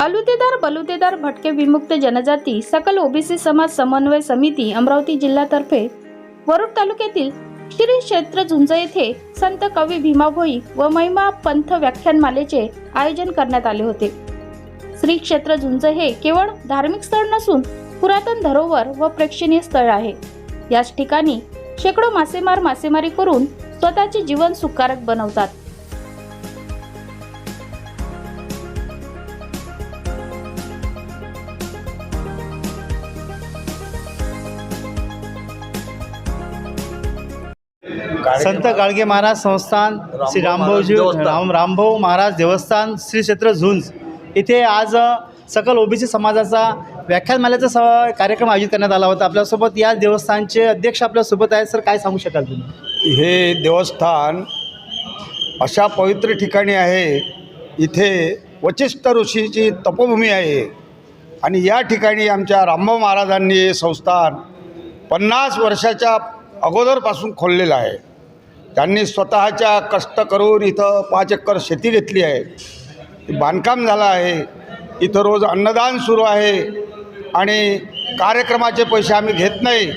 अलुतेदार बलुतेदार भटके विमुक्त जनजाती सकल ओबीसी समाज समन्वय समिती अमरावती जिल्ह्यातर्फे वरुड तालुक्यातील श्री क्षेत्र झुंज येथे संत कवी भीमाभोई व महिमा पंथ व्याख्यानमालेचे आयोजन करण्यात आले होते. श्री क्षेत्र झुंज हे केवळ धार्मिक स्थळ नसून पुरातन धरोहर व प्रेक्षणीय स्थळ आहे. याच ठिकाणी शेकडो मासेमार मासेमारी करून स्वतःचे जीवन सुखकारक बनवतात. संत गाडगे महाराज संस्थान श्री रामभाऊजी राम रामभाऊ महाराज देवस्थान श्री क्षेत्र झुंज. इथे आज सकल ओबीसी समाजाचा व्याख्यानमालेचा स कार्यक्रम आयोजित करण्यात आला होता. आपल्यासोबत या देवस्थानचे अध्यक्ष आपल्यासोबत आहेत सर काय सांगू शकाल तुम्ही? हे देवस्थान अशा पवित्र ठिकाणी आहे. इथे वचिष्ठ ऋषीची तपोभूमी आहे. आणि या ठिकाणी आमच्या रामभाऊ महाराजांनी हे संस्थान पन्नास वर्षाच्या अगोदरपासून खोललेलं आहे. त्यांनी स्वतःच्या कष्ट करून इथं पाच एकर शेती घेतली आहे. बांधकाम झालं आहे. इथं रोज अन्नदान सुरू आहे. आणि कार्यक्रमाचे पैसे आम्ही घेत नाही.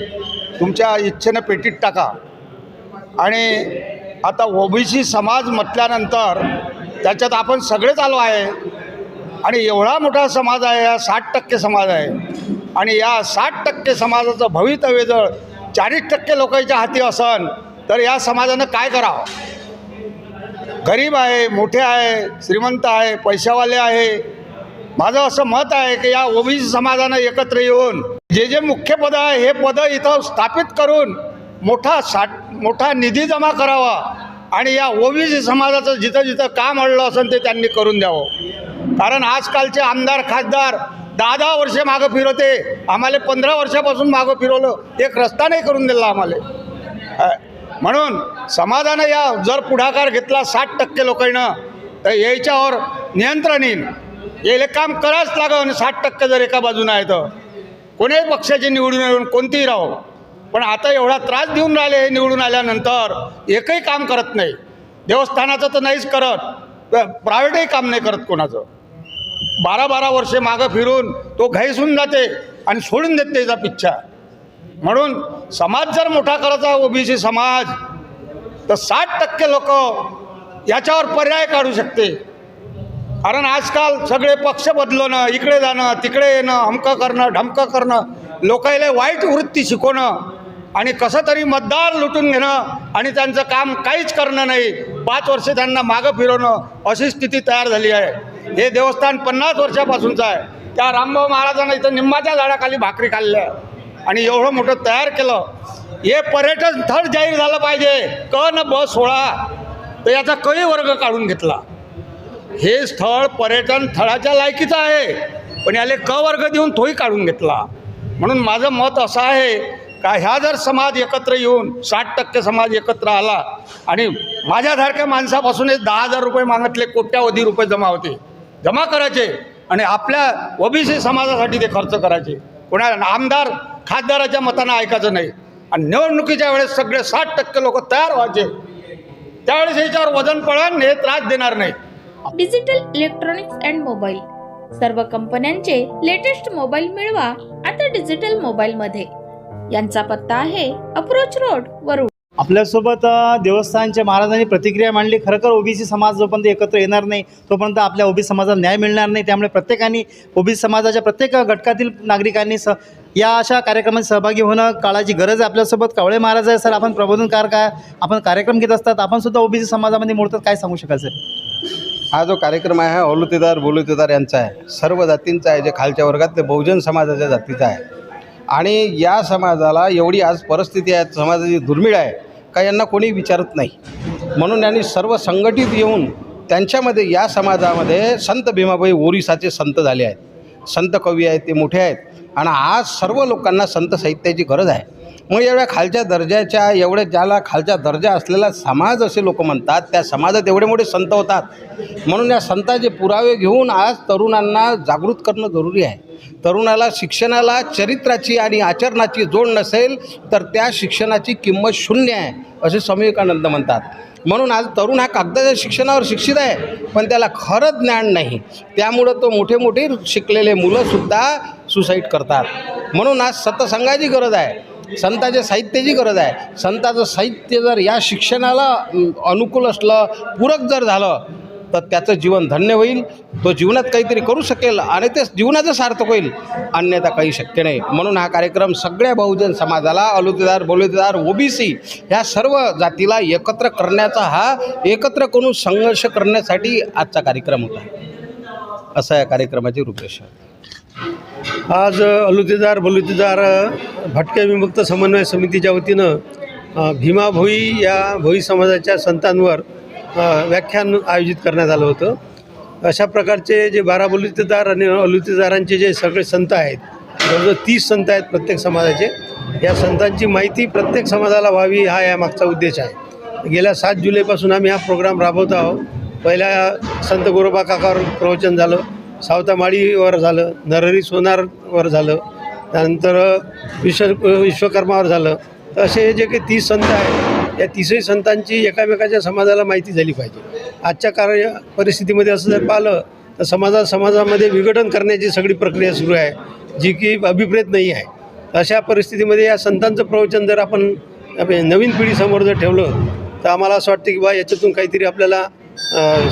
तुमच्या इच्छेनं पेटीत टाका. आणि आता ओबीसी समाज म्हटल्यानंतर त्याच्यात आपण सगळेच आलो आहे. आणि एवढा मोठा समाज आहे हा साठ टक्के समाज आहे. आणि या साठ टक्के समाजाचं भवितव्य जर चाळीस टक्के लोकांच्या हाती असन तर या समाजानं काय करावं? गरीब आहे मोठे आहे श्रीमंत आहे पैशावाले आहे. माझं असं मत आहे की या ओबीसी समाजानं एकत्र येऊन जे जे मुख्य पद आहे हे पदं इथं स्थापित करून मोठा साठ मोठा निधी जमा करावा आणि या ओबीसी समाजाचं जिथं जिथं काम अडलं असेल ते त्यांनी करून द्यावं. कारण आजकालचे आमदार खासदार दहा दहा वर्षे मागं फिरवते. आम्हाला पंधरा वर्षापासून मागं फिरवलं. एक रस्ता नाही करून दिला आम्हाला. म्हणून समाजानं या जर पुढाकार घेतला साठ टक्के लोकांना तर याच्यावर नियंत्रण येईल. याला काम करावंच लागेल साठ टक्के जर एका बाजूनं आहे तर कोणीही पक्षाची निवडून येऊन कोणतीही राहो. पण आता एवढा त्रास देऊन राहिले हे निवडून आल्यानंतर एकही काम करत नाही. देवस्थानाचं तर नाहीच करत. प्रायव्हेटही काम नाही करत कोणाचं. बारा बारा वर्षे मागं फिरून तो घाईसून जाते आणि सोडून देत त्याचा पिच्छा. म्हणून समाज जर मोठा करायचा ओबीसी समाज तर साठ टक्के लोक याच्यावर पर्याय काढू शकते. कारण आजकाल सगळे पक्ष बदलवणं इकडे जाणं तिकडे येणं हमकं करणं ढमकं करणं लोकायला वाईट वृत्ती शिकवणं आणि कसं तरी मतदार लुटून घेणं आणि त्यांचं काम काहीच करणं नाही पाच वर्ष त्यांना मागं फिरवणं अशी स्थिती तयार झाली आहे. हे देवस्थान पन्नास वर्षापासूनचं आहे. त्या रामभाऊ महाराजांना इथं निंबाच्या झाडाखाली भाकरी खाल्ल्या. आणि एवढं मोठं तयार केलं हे पर्यटन स्थळ जाहीर झालं पाहिजे. क न ब सोळा. तर याचा कही वर्ग काढून घेतला. हे स्थळ पर्यटन स्थळाच्या लायकीचं आहे पण याले क वर्ग देऊन तोही काढून घेतला. म्हणून माझं मत असं आहे का ह्या जर समाज एकत्र येऊन साठ टक्के समाज एकत्र आला आणि माझ्यासारख्या माणसापासूनच दहा हजार रुपये मागितले कोट्यावधी रुपये जमा होते. जमा करायचे आणि आपल्या ओबीसी समाजासाठी ते खर्च करायचे. कोणा आमदार खासदाराच्या मतानं ऐकायचं नाही. आणि निवडणुकीच्या वेळेस सगळे साठ टक्के लोक तयार व्हायचे. त्यावेळेस याच्यावर वजन पडण हे त्रास देणार नाही. Digital electronics and mobile. सर्व कंपन्यांचे लेटेस्ट मोबाईल मिळवा आता डिजिटल मोबाईल मध्ये यांचा पत्ता आहे अप्रोच रोड वरुड आपल्यासोबत देवस्थानच्या महाराजांनी प्रतिक्रिया मांडली. खरं तर ओबीसी समाज जोपर्यंत एकत्र येणार नाही तोपर्यंत आपल्या ओबीसी समाजाला न्याय मिळणार नाही. त्यामुळे प्रत्येकाने ओबीसी समाजाच्या प्रत्येक घटकातील नागरिकांनी स या अशा कार्यक्रमात सहभागी होणं काळाची गरज आहे आपल्यासोबत. कावळे महाराज आहे सर. आपण प्रबोधनकार काय आपण कार्यक्रम घेत असतात. आपण सुद्धा ओबीसी समाजामध्ये मोडतात. काय सांगू शकाल सर? हा जो कार्यक्रम आहे हा ओलुतेदार बोलुतेदार यांचा आहे. सर्व जातींचा आहे जे खालच्या वर्गात ते बहुजन समाजाच्या जातीचा आहे. आणि या समाजाला एवढी आज परिस्थिती आहे समाजाची दुर्मिळ आहे का यांना कोणी विचारत नाही. म्हणून यांनी सर्व संघटित येऊन त्यांच्यामध्ये या समाजामध्ये संत भीमाबाई ओरिसाचे संत झाले आहेत. संत कवी आहेत ते मोठे आहेत. आणि आज सर्व लोकांना संत साहित्याची गरज आहे. मग एवढ्या खालच्या दर्जाच्या एवढ्या ज्याला खालच्या दर्जा असलेला समाज असे लोक म्हणतात त्या समाजात एवढे मोठे संत होतात. म्हणून या संतांचे पुरावे घेऊन आज तरुणांना जागृत करणं जरुरी आहे. तरुणाला शिक्षणाला चरित्राची आणि आचरणाची जोड नसेल तर त्या शिक्षणाची किंमत शून्य आहे असे स्वामी विवेकानंद म्हणतात. म्हणून आज तरुण हा कागदाच्या शिक्षणावर शिक्षित आहे पण त्याला खरं ज्ञान नाही. त्यामुळं तो मोठे मोठे शिकलेले मुलंसुद्धा सुसाईड करतात. म्हणून आज सतसंगाची गरज आहे. संताच्या साहित्याची गरज आहे. संताचं साहित्य जर या शिक्षणाला अनुकूल असलं पूरक जर झालं तर त्याचं जीवन धन्य होईल. तो जीवनात काहीतरी करू शकेल आणि ते जीवनाचं सार्थक होईल. अन्यथा काही शक्य नाही. म्हणून हा कार्यक्रम सगळ्या बहुजन समाजाला अलुतेदार बोलुतेदार ओबीसी ह्या सर्व जातीला एकत्र करण्याचा हा एकत्र करून संघर्ष करण्यासाठी आजचा कार्यक्रम होता. असा या कार्यक्रमाची रूपरेषा आज अलुतेदार बलुतेदार भटक्या विमुक्त समन्वय समितीच्या वतीनं भीमा भोई या भोई समाजाच्या संतांवर व्याख्यान आयोजित करण्यात आलं होतं. अशा प्रकारचे जे बारा बलुतेदार आणि अलुतेदारांचे जे सगळे संत आहेत जवळजवळ तीस संत आहेत प्रत्येक समाजाचे या संतांची माहिती प्रत्येक समाजाला व्हावी हा या मागचा उद्देश आहे. गेल्या सात जुलैपासून आम्ही हा प्रोग्राम राबवत आहोत. पहिल्या संत गोरोबा काकावर प्रवचन झालं. सावतामाळीवर झालं नरहरी सोनारवर झालं त्यानंतर विश्व विश्वकर्मावर झालं. तर असे जे काही तीस संत आहेत या तीसही संतांची एकामेकाच्या समाजाला माहिती झाली पाहिजे. आजच्या कार्य परिस्थितीमध्ये असं जर पाहिलं तर समाजा समाजामध्ये विघटन करण्याची सगळी प्रक्रिया सुरू आहे जी की अभिप्रेत नाही आहे. अशा परिस्थितीमध्ये या संतांचं प्रवचन जर आपण नवीन पिढीसमोर जर ठेवलं तर आम्हाला असं वाटतं की बा याच्यातून काहीतरी आपल्याला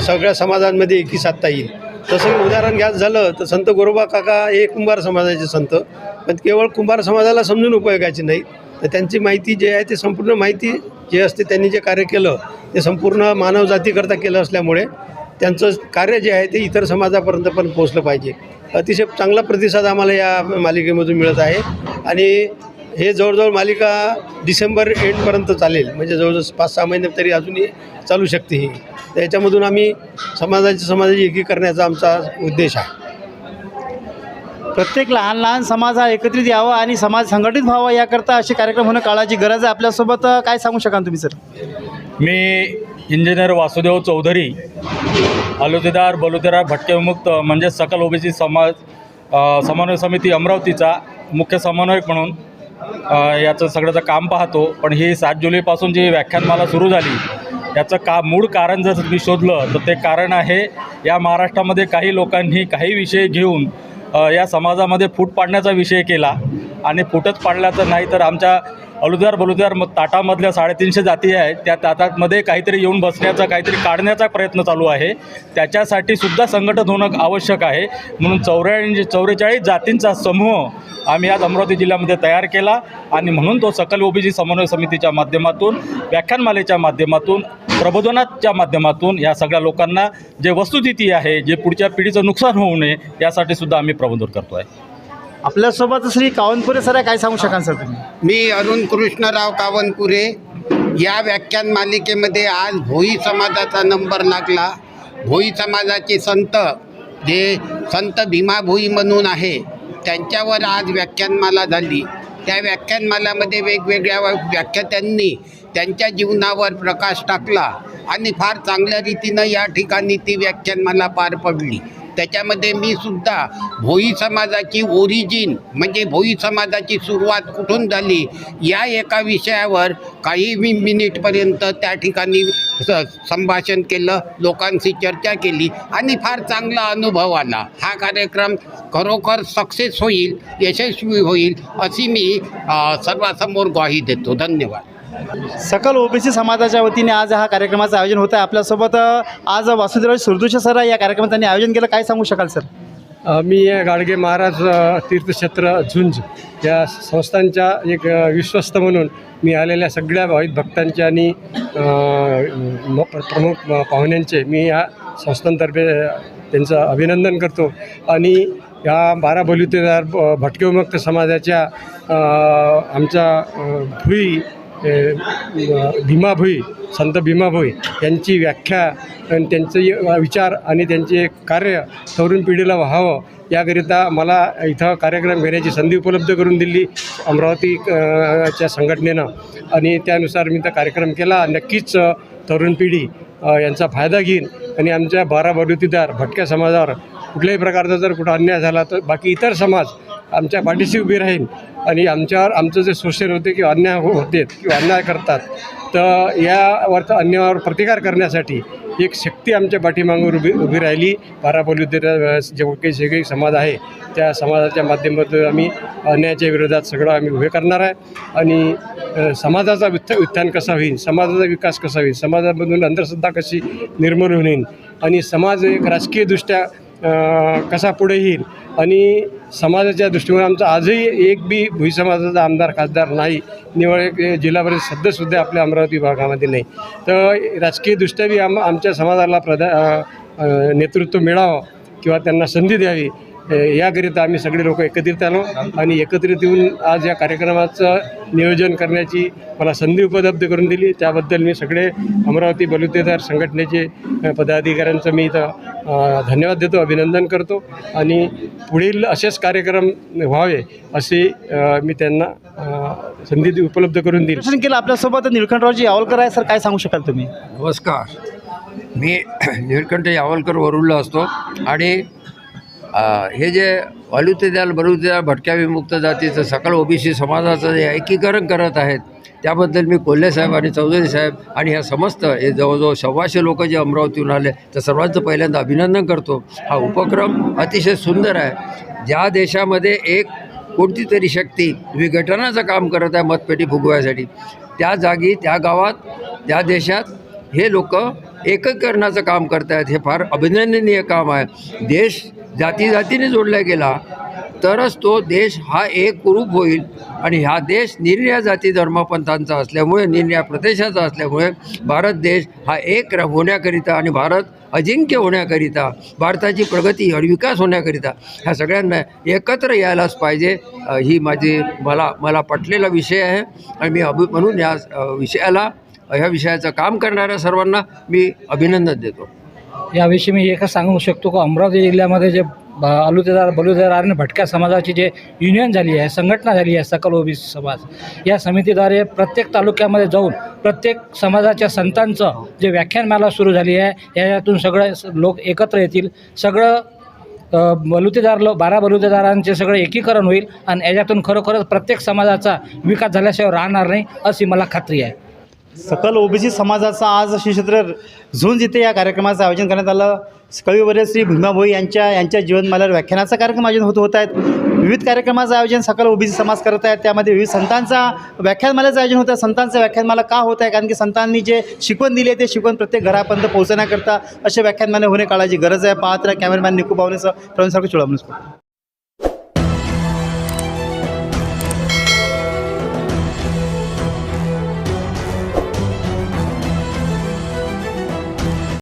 सगळ्या समाजांमध्ये एकी साधता येईल. तसं उदाहरण घ्यायचं झालं तर संत गोरोबा काका हे कुंभार समाजाचे संत. पण केवळ कुंभार समाजाला समजून उपयोगाची नाही तर त्यांची माहिती जे आहे ते संपूर्ण माहिती जे असते त्यांनी जे कार्य केलं ते संपूर्ण मानवजातीकरता केलं असल्यामुळे त्यांचं कार्य जे आहे ते इतर समाजापर्यंत पण पोचलं पाहिजे. अतिशय चांगला प्रतिसाद आम्हाला या मालिकेमधून मिळत आहे. आणि हे जवळजवळ मालिका डिसेंबर एंडपर्यंत चालेल. म्हणजे जवळजवळ पाच सहा महिने तरी अजूनही चालू शकते ही. तर याच्यामधून आम्ही समाजाची समाजाची एकी करण्याचा आमचा उद्देश आहे. प्रत्येक लहान लहान समाज हा एकत्रित यावा आणि समाज संघटित व्हावा याकरता असे कार्यक्रम होणं काळाची गरज आहे. आपल्यासोबत काय सांगू शकाल तुम्ही सर? मी इंजिनियर वासुदेव चौधरी अलुतेदार बलुतेदार भटकेविमुक्त म्हणजे सकल ओबीसी समाज समन्वय समिती अमरावतीचा मुख्य समन्वयक म्हणून याचं सगळ्याचं काम पाहतो पण ही सात जुलैपासून जी व्याख्यानमाला सुरू झाली याचं का मूळ कारण जर मी शोधलं तर ते कारण आहे या महाराष्ट्रामध्ये काही लोकांनी काही विषय घेऊन या समाजामध्ये फूट पाडण्याचा विषय केला. आणि फुटच पाडल्याचं नाही तर आमच्या अलुद्यार बलुद्यार मग ताटामधल्या साडेतीनशे जाती आहेत. त्या ताटामध्ये काहीतरी येऊन बसण्याचा काहीतरी काढण्याचा प्रयत्न चालू आहे. त्याच्यासाठी सुद्धा संघटन होणं आवश्यक आहे. म्हणून चौऱ्याऐंशी चौवेचाळीस जातींचा समूह आम्ही आज अमरावती जिल्ह्यामध्ये तयार केला आणि म्हणून तो सकल ओबीसी समन्वय समितीच्या माध्यमातून व्याख्यानमालेच्या माध्यमातून प्रबोधनाच्या माध्यमातून या सगळ्या लोकांना जे वस्तुस्थिती आहे जे पुढच्या पिढीचं नुकसान होऊ नये यासाठी सुद्धा आम्ही प्रबोधन करतो आहे आपल्यासोबत श्री कावनपुरे सर आहे काय सांगू शकाल सर तुम्ही? मी अरुण कृष्णराव कावनपुरे. या व्याख्यान मालिकेमध्ये आज भोई समाजाचा नंबर लागला. भोई समाजाचे संत जे संत भीमा भोई म्हणून आहे त्यांच्यावर आज व्याख्यानमाला झाली. त्या व्याख्यानमालामध्ये वेगवेगळ्या व्याख्यात्यांनी त्यांच्या जीवनावर प्रकाश टाकला आणि फार चांगल्या रीतीनं या ठिकाणी ती व्याख्यानमाला पार पडली. त्याच्यामध्ये मी सुद्धा भोई समाजाची ओरिजिन म्हणजे भोई समाजाची सुरुवात कुठून झाली या एका विषयावर काही मी मिनिटपर्यंत त्या ठिकाणी स संभाषण केलं लोकांशी चर्चा केली आणि फार चांगला अनुभव आला. हा कार्यक्रम खरोखर सक्सेस होईल यशस्वी होईल अशी मी सर्वासमोर ग्वाही देतो. धन्यवाद. सकल ओबीसी समाजाच्या वतीने आज हा कार्यक्रमाचं आयोजन होतं आहे. आपल्यासोबत आज वासुदेव सुरदुश सर या कार्यक्रमात त्यांनी आयोजन केलं. काय सांगू शकाल सर? मी गाडगे महाराज तीर्थक्षेत्र झुंज या संस्थांच्या एक विश्वस्त म्हणून मी आलेल्या सगळ्या भावित भक्तांचे आणि म- प्रमुख पाहुण्यांचे मी या संस्थांतर्फे त्यांचं अभिनंदन करतो. आणि या बारा बलुतेदार भटके विमुक्त समाजाच्या आमच्या भुई भीमा भीमाभोई संत भीमाभोई यांची व्याख्या आणि त्यांचे विचार आणि त्यांचे कार्य तरुण पिढीला व्हावं याकरिता मला इथं कार्यक्रम घेण्याची संधी उपलब्ध करून दिली अमरावती च्या संघटनेनं. आणि त्यानुसार मी तो कार्यक्रम केला. नक्कीच तरुण पिढी यांचा फायदा घेईन. आणि आमच्या बारा बडुतीदार भटक्या समाजावर कुठल्याही प्रकारचा जर कुठं अन्याय झाला तर बाकी इतर समाज आमच्या पाठीशी उभी राहील आणि आमच्यावर आमचं जे शोषण होते किंवा अन्याय हो- होते किंवा अन्याय करतात तर यावरचा अन्यायावर प्रतिकार करण्यासाठी एक शक्ती आमच्या पाठीमागून उभी उभी राहिली. बाराभरी जे काही जे काही समाज आहे त्या समाजाच्या माध्यमातून आम्ही अन्यायाच्या विरोधात सगळं आम्ही उभे करणार आहे. आणि समाजाचा उत्थ उत्थान कसा होईल समाजाचा विकास कसा होईल समाजामधून अंधश्रद्धा कशी निर्मूल होईल आणि समाज एक राजकीयदृष्ट्या कसा पुढे येईल? आणि समाजाच्या दृष्टीने आमचा आजही एक बी भुई समाजाचा आमदार खासदार नाही. निवळ जिल्हा परिषद सध्यासुद्धा आपल्या अमरावती भागामध्ये नाही. तर राजकीयदृष्ट्या बी आम आमच्या समाजाला प्रधा नेतृत्व मिळावं किंवा त्यांना संधी द्यावी याकरिता आम्ही सगळे लोक एकत्रित आलो आणि एकत्रित येऊन आज या कार्यक्रमाचं नियोजन करण्याची मला संधी उपलब्ध करून दिली. त्याबद्दल मी सगळे अमरावती बलुतेदार संघटनेचे पदाधिकाऱ्यांचं मी इथं धन्यवाद देतो अभिनंदन करतो आणि पुढील असेच कार्यक्रम व्हावे असे मी त्यांना संधी उपलब्ध करून देईल दर्शन केलं आपल्यासोबत निलकंठरावजी यावलकर आहे सर काय सांगू शकाल तुम्ही? नमस्कार. मी निळकंठ यावलकर वरुडला असतो आणि हे जे वालुते वालुतेदार द्याल भटक्या विमुक्त जातीचं सकल ओबीसी समाजाचं जे एकीकरण करत आहेत त्याबद्दल मी कोल्हे साहेब आणि चौधरी साहेब आणि ह्या समस्त हे जवळजवळ सव्वाशे लोक जे अमरावतीहून आले तर सर्वांचं पहिल्यांदा अभिनंदन करतो. हा उपक्रम अतिशय सुंदर आहे. ज्या देशामध्ये एक कोणती तरी शक्ती विघटनाचं काम करत आहे मतपेटी फुगवायसाठी त्या जागी त्या गावात त्या देशात हे लोक एकीकरणाचं काम करत आहेत हे फार अभिनंदनीय काम आहे. देश जाती जातीने जोडला गेला तरच तो देश हा एक कुरूप होईल. आणि हा देश निर्या जाती धर्मपंथांचा असल्यामुळे निर्या प्रदेशाचा असल्यामुळे भारत देश हा एक होण्याकरिता आणि भारत अजिंक्य होण्याकरिता भारताची प्रगती आणि विकास होण्याकरिता ह्या सगळ्यांना एकत्र यायलाच पाहिजे. ही माझी मला मला पटलेला विषय आहे. आणि मी अभि म्हणून या विषयाला ह्या विषयाचं काम करणाऱ्या सर्वांना मी अभिनंदन देतो. याविषयी मी एकच सांगू शकतो की अमरावती जिल्ह्यामध्ये जे ब- अलुतेदार बलुतेदार आणि भटक्या समाजाची जे युनियन झाली आहे संघटना झाली आहे सकल ओबीसी समाज या समितीद्वारे प्रत्येक तालुक्यामध्ये जाऊन प्रत्येक समाजाच्या संतांचं जे व्याख्यानमाला सुरू झाली आहे याच्यातून सगळे लोक एकत्र येतील सगळं बलुतेदार लो बारा बलुतेदारांचे सगळं एकीकरण होईल आणि याच्यातून खरोखरच प्रत्येक समाजाचा विकास झाल्याशिवाय राहणार नाही अशी मला खात्री आहे. सकल ओबीसी समाजाचा आज श्री क्षेत्र झुंज इथे या कार्यक्रमाचं आयोजन करण्यात आलं. कविवर्य श्री भीमाभोई यांच्या यांच्या जीवनमाल्यावर व्याख्यानाचा कार्यक्रम आयोजन होत होत आहेत. विविध कार्यक्रमाचं आयोजन सकल ओबीसी समाज करत आहेत. त्यामध्ये विविध संतांचा व्याख्यानमालेचं आयोजन होतं संतांचं व्याख्यानमाला का होत आहे? कारण की संतांनी जे शिकवण दिली आहे ते शिकवण प्रत्येक घरापर्यंत पोहोचण्याकरता असे व्याख्यानमाले होणे काळाची गरज आहे. पाहत राहा कॅमेरामॅन निकू पाहुणेसह प्रवीण सारखं चुळामणूस